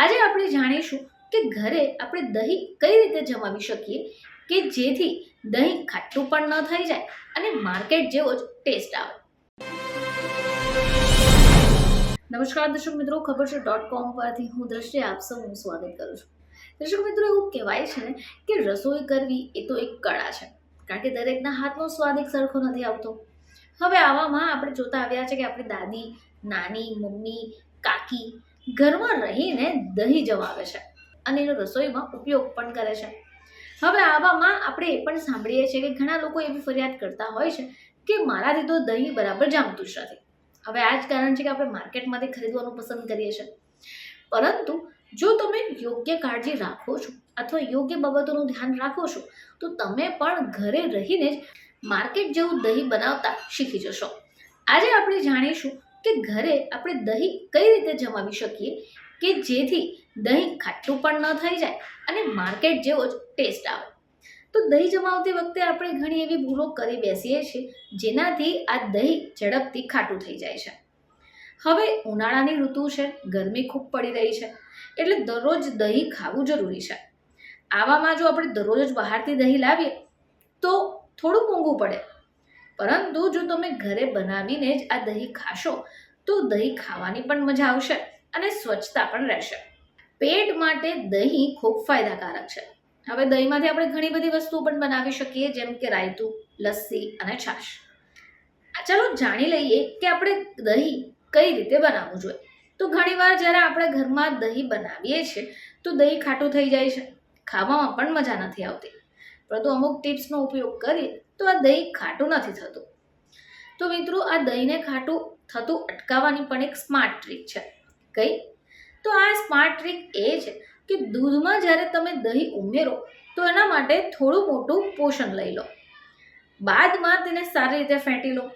આજે આપણે જાણીશું કે ઘરે આપણે દહીં કઈ રીતે જમાવી શકીએ કે જેથી દહીં ખાટું પણ ન થઈ જાય અને માર્કેટ જેવો જ ટેસ્ટ આવે. નમસ્કાર દર્શક મિત્રો, ખબર છે ડોટ કોમ પરથી હું દ્રષ્ટિ આપ સૌનું સ્વાગત કરું છું. દર્શક મિત્રો, એવું કહેવાય છે ને કે રસોઈ કરવી એ તો એક કળા છે, કારણ કે દરેકના હાથનો સ્વાદ એક સરખો નથી આવતો. હવે આવામાં આપણે જોતા આવ્યા છે કે આપણી દાદી, નાની, મમ્મી કાકી ઘરમાં રહીને દહીં જમાવે છે અને એનો રસોઈમાં ઉપયોગ પણ કરે છે. હવે આવામાં આપણે એ પણ સાંભળીએ છીએ કે ઘણા લોકો એવી ફરિયાદ કરતા હોય છે કે મારાથી તો દહીં બરાબર જામતું જ નથી. હવે આ જ કારણ છે કે આપણે માર્કેટમાંથી ખરીદવાનું પસંદ કરીએ છીએ. પરંતુ જો તમે યોગ્ય કાળજી રાખો છો અથવા યોગ્ય બાબતોનું ધ્યાન રાખો છો, તો તમે પણ ઘરે રહીને જ માર્કેટ જેવું દહીં બનાવતા શીખી જશો. આજે આપણે જાણીશું કે ઘરે આપણે દહીં કઈ રીતે જમાવી શકીએ કે જેથી દહીં ખાટું પણ ન થઈ જાય અને માર્કેટ જેવો જ ટેસ્ટ આવે? તો દહીં જમાવતી વખતે આપણે ઘણી એવી ભૂલો કરી બેસીએ છીએ જેનાથી આ દહીં ઝડપથી ખાટું થઈ જાય છે. હવે ઉનાળાની ઋતુ છે, ગરમી ખૂબ પડી રહી છે, એટલે દરરોજ દહીં ખાવું જરૂરી છે. આવામાં જો આપણે દરરોજ બહારથી દહીં લાવીએ તો થોડું મોંઘું પડે પરંતુ જો તમે ઘરે બનાવીને જ આ દહીં ખાશો, તો દહીં ખાવાની પણ મજા આવશે અને સ્વચ્છતા પણ રહેશે. પેટ માટે દહીં ખૂબ ફાયદાકારક છે. હવે દહીંમાંથી આપણે ઘણી બધી વસ્તુઓ પણ બનાવી શકીએ, જેમ કે રાયતું, લસ્સી અને છાશ. ચાલો જાણી લઈએ કે આપણે દહીં કઈ રીતે બનાવવું જોઈએ. તો ઘણીવાર જ્યારે આપણે ઘરમાં દહીં બનાવીએ છીએ, તો દહીં ખાટું થઈ જાય છે. ખાવામાં પણ મજા નથી આવતી. પરંતુ અમુક ટિપ્સનો ઉપયોગ કરીએ તો આ દહીં ખાટું નથી થતું. તો મિત્રો, આ દહીંને ખાટું થતું અટકાવવાની પણ એક સ્માર્ટ ટ્રીક છે. કઈ? તો આ સ્માર્ટ ટ્રીક એ છે કે દૂધમાં જ્યારે તમે દહીં ઉમેરો તો એના માટે થોડું મોટું પોષણ લઈ લો. બાદમાં તેને સારી રીતે ફેંટી લો.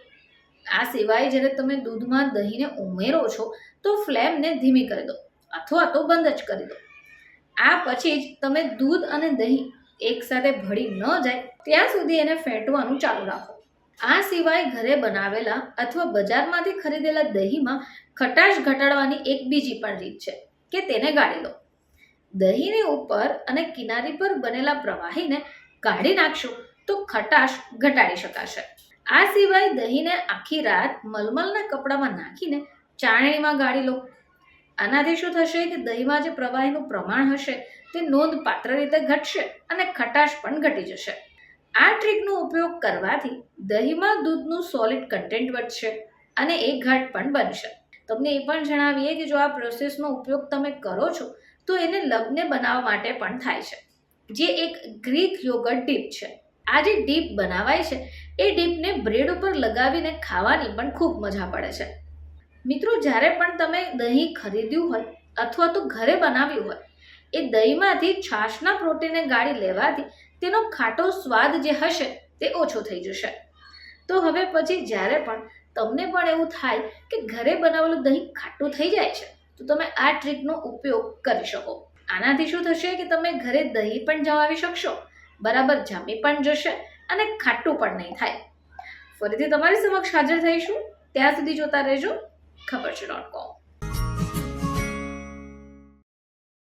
આ સિવાય જ્યારે તમે દૂધમાં દહીંને ઉમેરો છો તો ફ્લેમને ધીમી કરી દો અથવા તો બંધ જ કરી દો. આ પછી જ તમે દૂધ અને દહીં એકસાથે ભળી ન જાય, ત્યાં સુધી એને ફેંટવાનું ચાલુ રાખો. આ સિવાય ઘરે બનાવેલા અથવા બજારમાંથી ખરીદેલા દહીંમાં ખટાશ ઘટાડવાની એક બીજી પણ રીત છે, કે તેને ગાળી લો. દહીંની ઉપર અને કિનારી પર બનેલા પ્રવાહીને કાઢી નાખશો તો ખટાશ ઘટાડી શકાશે. આ સિવાય દહીંને આખી રાત મલમલના કપડામાં નાખીને ચાળણીમાં ગાળી લો. આનાથી શું થશે કે દહીંમાં જે પ્રવાહીનું પ્રમાણ હશે તે નોંધપાત્ર રીતે ઘટશે અને ખટાશ પણ ઘટી જશે. આ ટ્રીકનો ઉપયોગ કરવાથી દહીંમાં દૂધનું સોલિડ કન્ટેન્ટ વધશે અને એ ઘાટ પણ બનશે. તમને એ પણ જણાવીએ કે જો આ પ્રોસેસનો ઉપયોગ તમે કરો છો, તો એને લગ્ન બનાવવા માટે પણ થાય છે. જે એક ગ્રીક યોગર્ટ ડીપ છે. આ જે ડીપ બનાવાય છે, એ ડીપને બ્રેડ ઉપર લગાવીને ખાવાની પણ ખૂબ મજા પડે છે. મિત્રો, જ્યારે પણ તમે દહીં ખરીદ્યું હોય અથવા તો ઘરે બનાવ્યું હોય, એ દહીંમાંથી છાશના પ્રોટીનને ગાળી લેવાથી તેનો ખાટો સ્વાદ જે હશે તે ઓછો થઈ જશે. તો હવે પછી જ્યારે પણ તમને પણ એવું થાય કે ઘરે બનાવેલું દહીં ખાટું થઈ જાય છે, તો તમે આ ટ્રીકનો ઉપયોગ કરી શકો. આનાથી શું થશે કે તમે ઘરે દહીં પણ જમાવી શકશો, બરાબર જામી પણ જશે અને ખાટું પણ નહીં થાય. ફરીથી તમારી સમક્ષ હાજર થઈશું. ત્યાં સુધી જોતા રહેજો. ખબર છે ડોટ કોમ